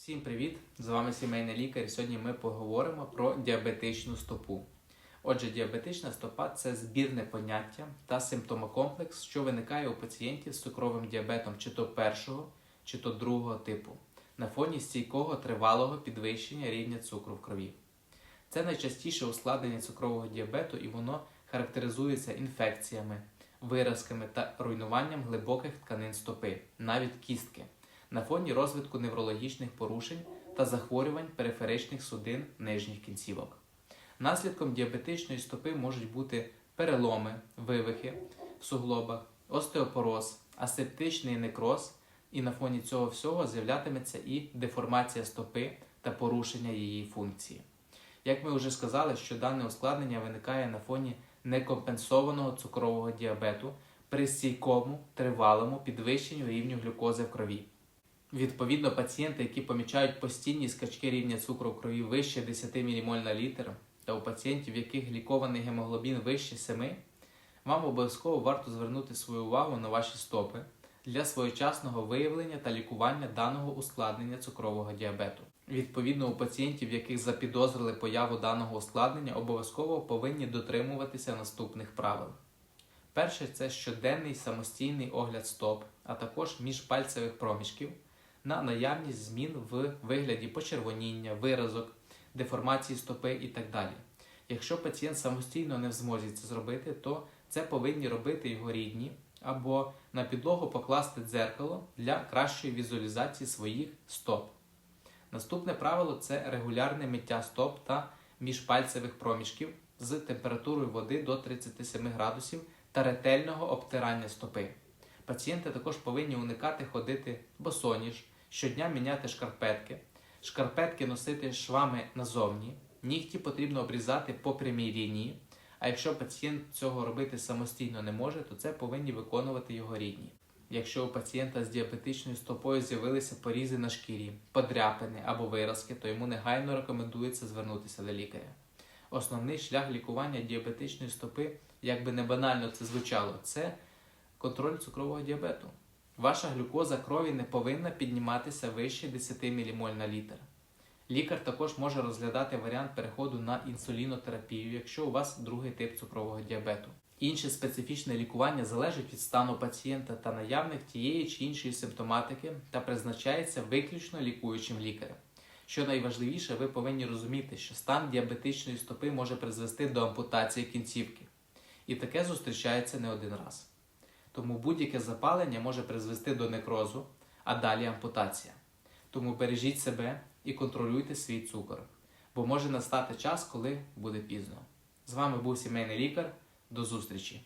Всім привіт! З вами сімейний лікар. Сьогодні ми поговоримо про діабетичну стопу. Отже, діабетична стопа це збірне поняття та симптомокомплекс, що виникає у пацієнтів з цукровим діабетом чи то першого, чи то другого типу, на фоні стійкого тривалого підвищення рівня цукру в крові. Це найчастіше ускладнення цукрового діабету і воно характеризується інфекціями, виразками та руйнуванням глибоких тканин стопи, навіть кістки на фоні розвитку неврологічних порушень та захворювань периферичних судин нижніх кінцівок. Наслідком діабетичної стопи можуть бути переломи, вивихи в суглобах, остеопороз, асептичний некроз, і на фоні цього всього з'являтиметься і деформація стопи та порушення її функції. Як ми вже сказали, що дане ускладнення виникає на фоні некомпенсованого цукрового діабету при стійкому тривалому підвищенню рівню глюкози в крові. Відповідно, пацієнти, які помічають постійні скачки рівня цукру в крові вище 10 ммоль на літр, та у пацієнтів, в яких глікований гемоглобін вище 7, вам обов'язково варто звернути свою увагу на ваші стопи для своєчасного виявлення та лікування даного ускладнення цукрового діабету. Відповідно, у пацієнтів, яких запідозрили появу даного ускладнення, обов'язково повинні дотримуватися наступних правил. Перше це щоденний самостійний огляд стоп, а також міжпальцевих проміжків на наявність змін в вигляді почервоніння, виразок, деформації стопи і так далі. Якщо пацієнт самостійно не в змозі це зробити, то це повинні робити його рідні або на підлогу покласти дзеркало для кращої візуалізації своїх стоп. Наступне правило це регулярне миття стоп та міжпальцевих проміжків з температурою води до 37 градусів та ретельного обтирання стопи. Пацієнти також повинні уникати ходити босоніж, щодня міняти шкарпетки, шкарпетки носити швами назовні, нігті потрібно обрізати по прямій лінії. А якщо пацієнт цього робити самостійно не може, то це повинні виконувати його рідні. Якщо у пацієнта з діабетичною стопою з'явилися порізи на шкірі, подряпини або виразки, то йому негайно рекомендується звернутися до лікаря. Основний шлях лікування діабетичної стопи, як би не банально це звучало, це контроль цукрового діабету. Ваша глюкоза крові не повинна підніматися вище 10 ммоль на літр. Лікар також може розглядати варіант переходу на інсулінотерапію, якщо у вас другий тип цукрового діабету. Інше специфічне лікування залежить від стану пацієнта та наявних тієї чи іншої симптоматики та призначається виключно лікуючим лікарем. Що найважливіше, ви повинні розуміти, що стан діабетичної стопи може призвести до ампутації кінцівки. І таке зустрічається не один раз. Тому будь-яке запалення може призвести до некрозу, а далі ампутація. Тому бережіть себе і контролюйте свій цукор, бо може настати час, коли буде пізно. З вами був сімейний лікар. До зустрічі!